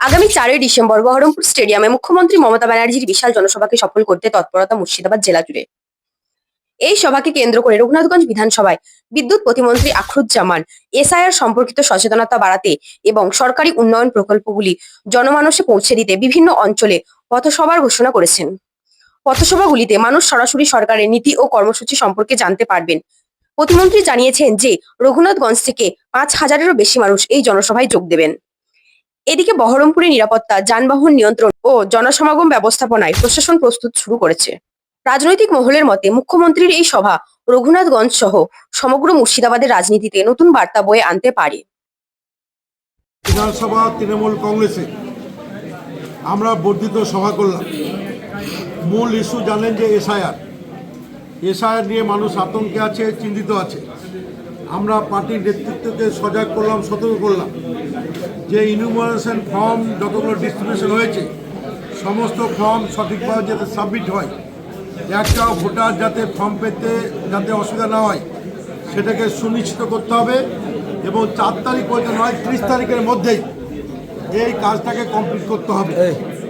আগামী চারই ডিসেম্বর বহরমপুর স্টেডিয়ামে মুখ্যমন্ত্রী মমতা ব্যানার্জির বিশাল জনসভাকে সফল করতে তৎপরতা মুর্শিদাবাদ জেলা জুড়ে। এই সভাকে কেন্দ্র করে রঘুনাথগঞ্জ বিধানসভায় বিদ্যুৎ প্রতিমন্ত্রী আখরুজ্জামান, এসআইআর সম্পর্কিত সচেতনতা বাড়াতে এবং সরকারি উন্নয়ন প্রকল্পগুলি জনমানসে পৌঁছে দিতে বিভিন্ন অঞ্চলে পথসভার ঘোষণা করেছেন। পথসভাগুলিতে মানুষ সরাসরি সরকারের নীতি ও কর্মসূচি সম্পর্কে জানতে পারবেন। প্রতিমন্ত্রী জানিয়েছেন যে, রঘুনাথগঞ্জ থেকে পাঁচ হাজারেরও বেশি মানুষ এই জনসভায় যোগ দেবেন। এদিকে বহরমপুরে নিরাপত্তা, যানবাহন নিয়ন্ত্রণ ও জনসমাগম ব্যবস্থাপনায় প্রশাসন প্রস্তুত শুরু করেছে। রাজনৈতিক মহলের মতে মুখ্যমন্ত্রীর এই সভা রঘুনাথগঞ্জ সহ সমগ্র মুর্শিদাবাদের রাজনীতিতে নতুন বার্তা বয়ে আনতে পারে। বিধানসভা তৃণমূল কংগ্রেসে আমরা বর্ধিত সভা করলাম। মূল ইস্যু জানেন যে এসআইআর। এসআইআর নিয়ে মানুষ আতঙ্কে আছে, চিন্তিত আছে। আমরা পার্টির নেতৃত্বকে সজাগ করলাম, সতর্ক করলাম। যে ইনুমারেশন ফর্ম যতগুলো ডিস্ট্রিবিউশন হয়েছে সমস্ত ফর্ম সঠিকভাবে যাতে সাবমিট হয়। একটা ভোটার যাতে ফর্ম পেতে যাতে অসুবিধা না হয় সেটাকে সুনিশ্চিত করতে হবে এবং চার তারিখ পর্যন্ত নয় ত্রিশ তারিখের মধ্যেই এই কাজটাকে কমপ্লিট করতে হবে।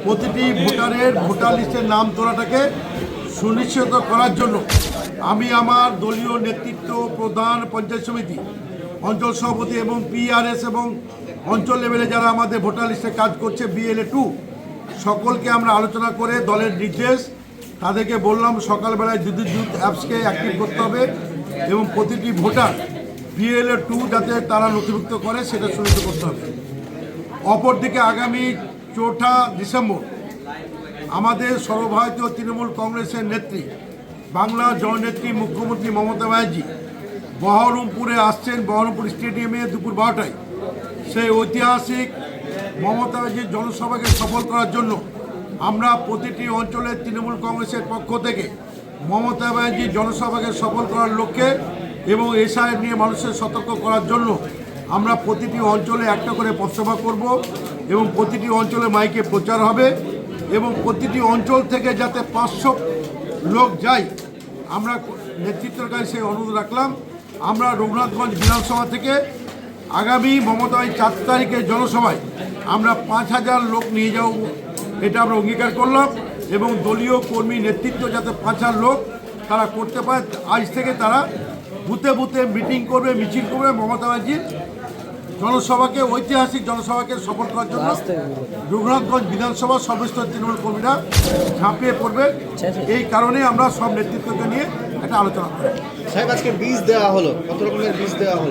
প্রতিটি ভোটারের ভোটার লিস্টের নাম তোলাটাকে সুনিশ্চিত করার জন্য আমি আমার দলীয় নেতৃত্ব প্রধান পঞ্চায়েত সমিতি অঞ্চল সভাপতি এবং পিআরএস এবং অঞ্চল লেভেলে যারা আমাদের ভোটার লিস্টে কাজ করছে বিএলএ টু সকলকে আমরা আলোচনা করে দলের নির্দেশ, তাদেরকে বললাম সকালবেলায় যুদ্ধ যুদ্ধ অ্যাপসকে অ্যাক্টিভ করতে হবে এবং প্রতিটি ভোটার বিএলএ টু যাতে তারা নথিভুক্ত করে, সেটা সুনিশ্চিত করতে হবে। অপরদিকে আগামী চৌঠা ডিসেম্বর, আমাদের সর্বভারতীয় তৃণমূল কংগ্রেসের নেত্রী, বাংলা জননেত্রী মুখ্যমন্ত্রী মমতা ব্যানার্জি বহরমপুরে আসছেন বহরমপুর স্টেডিয়ামে দুপুর বারোটায়। সেই ঐতিহাসিক মমতা ব্যানার্জির জনসভাকে সফল করার জন্য আমরা প্রতিটি অঞ্চলের তৃণমূল কংগ্রেসের পক্ষ থেকে মমতা ব্যানার্জির জনসভাকে সফল করার লক্ষ্যে এবং এসআই নিয়ে মানুষের সতর্ক করার জন্য আমরা প্রতিটি অঞ্চলে একটা করে পথসভা করব এবং প্রতিটি অঞ্চলে মাইকে প্রচার হবে এবং প্রতিটি অঞ্চল থেকে যাতে পাঁচশো লোক যায়, আমরা নেতৃত্বের কাছে সেই অনুরোধ রাখলাম। আমরা রঘুনাথগঞ্জ বিধানসভা থেকে আগামী মমতা এই চার তারিখের জনসভায় আমরা পাঁচ হাজার লোক নিয়ে যাব, এটা আমরা অঙ্গীকার করলাম এবং দলীয় কর্মী নেতৃত্ব যাতে পাঁচ হাজার লোক তারা করতে পারে, আজ থেকে তারা বুথে বুথে মিটিং করবে, মিছিল করবে মমতা ব্যানার্জির জনসভাকে, ঐতিহাসিক জনসভাকে সফল করার জন্য। রঘুনাথগঞ্জ বিধানসভা সর্বস্ত তৃণমূল কর্মীরা ঝাঁপিয়ে পড়বে। এই কারণে আমরা সব নেতৃত্বকে নিয়ে আলোচনা করে। সাহেব আজকে বীজ দেওয়া হলো। কত রকমের বীজ দেওয়া হলো?